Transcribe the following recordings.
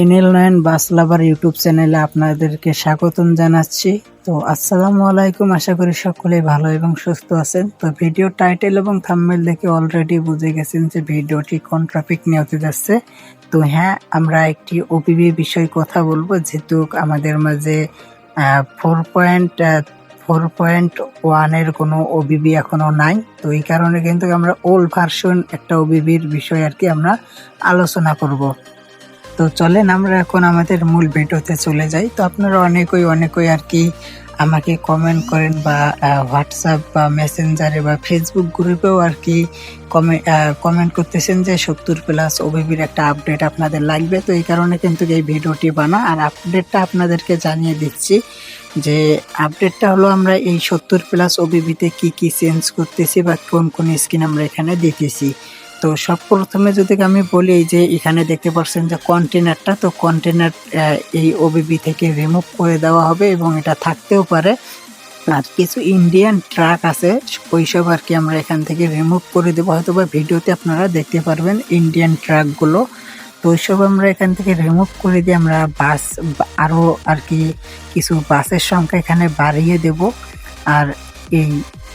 NL nine bus lover YouTube চ্যানেলে আপনাদেরকে স্বাগতম জানাচ্ছি। তো আসসালামু আলাইকুম, আশা করি সকলে ভালো এবং সুস্থ আছেন। তো ভিডিও টাইটেল এবং থাম্বনেল দেখে অলরেডি বুঝে গেছেন যে ভিডিওটি কোন টপিক নিয়ে হতে যাচ্ছে। তো হ্যাঁ আমরা একটি ওপিবি বিষয়ে কথা বলব, যেহেতু আমাদের মাঝে ফোর পয়েন্ট ফোর পয়েন্ট ওয়ানের কোনো ওবিবি এখনও নাই। তো এই কারণে কিন্তু আমরা ওল্ড ভার্সন একটা ওবিবির বিষয় আর কি আমরা আলোচনা করব। তো চলেন, আমরা এখন আমাদের মূল ভিডিওতে চলে যাই। তো আপনারা অনেকই অনেকই আর কি আমাকে কমেন্ট করেন বা হোয়াটসঅ্যাপ বা মেসেঞ্জারে বা ফেসবুক গ্রুপেও আর কি কমেন্ট করতেছেন যে সত্তর প্লাস ওবিবির একটা আপডেট আপনাদের লাগবে। তো এই কারণে কিন্তু এই ভিডিওটি বানা। আর আপডেটটা আপনাদেরকে জানিয়ে দিচ্ছি যে আপডেটটা হলো আমরা এই সত্তর প্লাস ওবিবিতে কি কি চেঞ্জ করতেছি বা কোন কোন স্কিন আমরা এখানে দিতেছি। তো সব প্রথমে যদি আমি বলি যে এখানে দেখতে পাচ্ছেন যে কন্টেনারটা তো কন্টেনার এই ওবিবি থেকে রিমুভ করে দেওয়া হবে এবং এটা থাকতেও পারে। আর কিছু ইন্ডিয়ান ট্রাক আছে, ওইসব আর কি আমরা এখান থেকে রিমুভ করে দেবো। হয়তো বা ভিডিওতে আপনারা দেখতে পারবেন ইন্ডিয়ান ট্রাকগুলো তো ওইসব আমরা এখান থেকে রিমুভ করে দিয়ে আমরা বাস আরও আর কি কিছু বাসের সংখ্যা এখানে বাড়িয়ে দেব। আর এই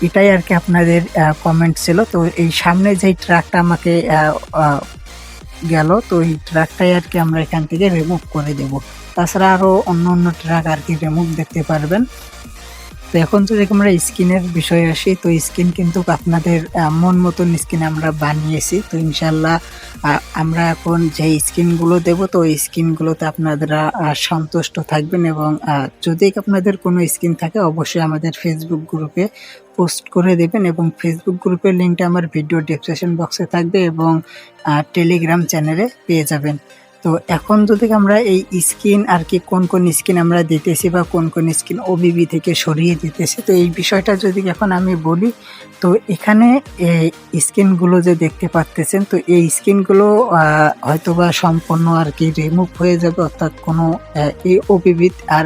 এটাই আর কি আপনাদের কমেন্ট ছিল। তো এই সামনে যেই ট্রাকটা আমাকে গেল, তো এই ট্রাকটাই আর কি আমরা এখান থেকে রিমুভ করে দেব। তাছাড়া আরও অন্য অন্য ট্রাক আর কি রিমুভ দেখতে পারবেন। তো এখন যদি আমরা স্কিনের বিষয়ে আসি, তো স্কিন কিন্তু আপনাদের মন মতন স্কিন আমরা বানিয়েছি, তো ইনশাল্লাহ আমরা এখন যে স্কিনগুলো দেব, তো ওই স্কিনগুলোতে আপনারা সন্তুষ্ট থাকবেন এবং যদি আপনাদের কোনো স্কিন থাকে, অবশ্যই আমাদের ফেসবুক গ্রুপে পোস্ট করে দেবেন এবং ফেসবুক গ্রুপের লিঙ্কটা আমার ভিডিও ডিসক্রিপশন বক্সে থাকবে এবং টেলিগ্রাম চ্যানেলে পেয়ে যাবেন। তো এখন যদি আমরা এই স্কিন আর কি কোন কোন স্কিন আমরা দিতেছি বা কোন কোন স্কিন ওবিবি থেকে সরিয়ে দিতেছি, তো এই বিষয়টা যদি এখন আমি বলি, তো এখানে এই স্কিনগুলো যে দেখতে পাচ্তেছেন, তো এই স্কিনগুলো হয়তোবা সম্পূর্ণ আর কি রিমুভ হয়ে যাবে, অর্থাৎ কোনো এই ওবিবি আর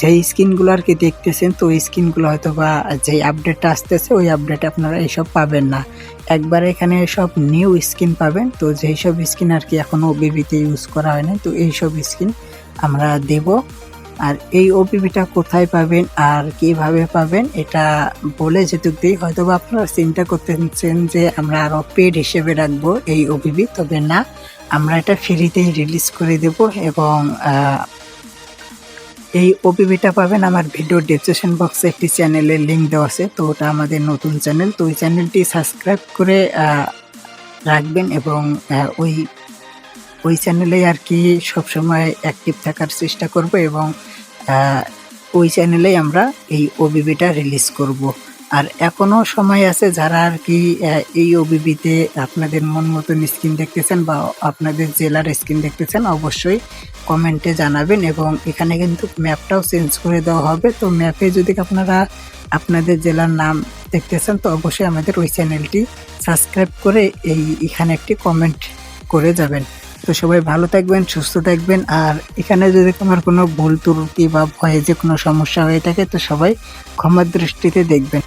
যে স্কিনগুলো আর কি দেখতেছেন, তো ওই স্কিনগুলো হয়তো বা যে আপডেটটা আসতেছে, ওই আপডেটে আপনারা এইসব পাবেন না। একবার এখানে সব নিউ স্কিন পাবেন, তো যেই সব স্কিন আর কি এখনও ওবিবিতে ইউজ করা হয়নি, তো এই সব স্কিন আমরা দেব। আর এই ওবিবিটা কোথায় পাবেন আর কীভাবে পাবেন, এটা বলে যেটুক দিই হয়তো বা আপনারা চিন্তা করতেছেন যে আমরা আরও পেড হিসেবে রাখব এই ওবিবি তবে না, আমরা এটা ফ্রিতেই রিলিজ করে দেব এবং এই ওপিভিটা পাবেন আমার ভিডিও ডিসক্রিপশন বক্সে একটি চ্যানেলের লিঙ্ক দেওয়া আছে, তো ওটা আমাদের নতুন চ্যানেল তো ওই চ্যানেলটি সাবস্ক্রাইব করে রাখবেন এবং ওই ওই চ্যানেলে আর কি সবসময় অ্যাক্টিভ থাকার চেষ্টা করব এবং ওই চ্যানেলেই আমরা এই ওবিবিটা রিলিজ করব। আর এখনও সময় আছে যারা আর কি এই ওবিবিতে আপনাদের মন মতন স্ক্রিন দেখতেছেন বা আপনাদের জেলার স্ক্রিন দেখতেছেন, অবশ্যই কমেন্টে জানাবেন এবং এখানে কিন্তু ম্যাপটাও চেঞ্জ করে দেওয়া হবে। তো ম্যাপে যদি আপনারা আপনাদের জেলার নাম দেখতেছেন, তো অবশ্যই আমাদের ওই চ্যানেলটি সাবস্ক্রাইব করে এই, এখানে একটি কমেন্ট করে যাবেন। তো সবাই ভালো থাকবেন, সুস্থ থাকবেন। আর এখানে যদি তোমার কোনো ভুল ত্রুটি বা ভয়ে যে কোনো সমস্যা হয়ে থাকে, তো সবাই ক্ষমার দৃষ্টিতে দেখবেন।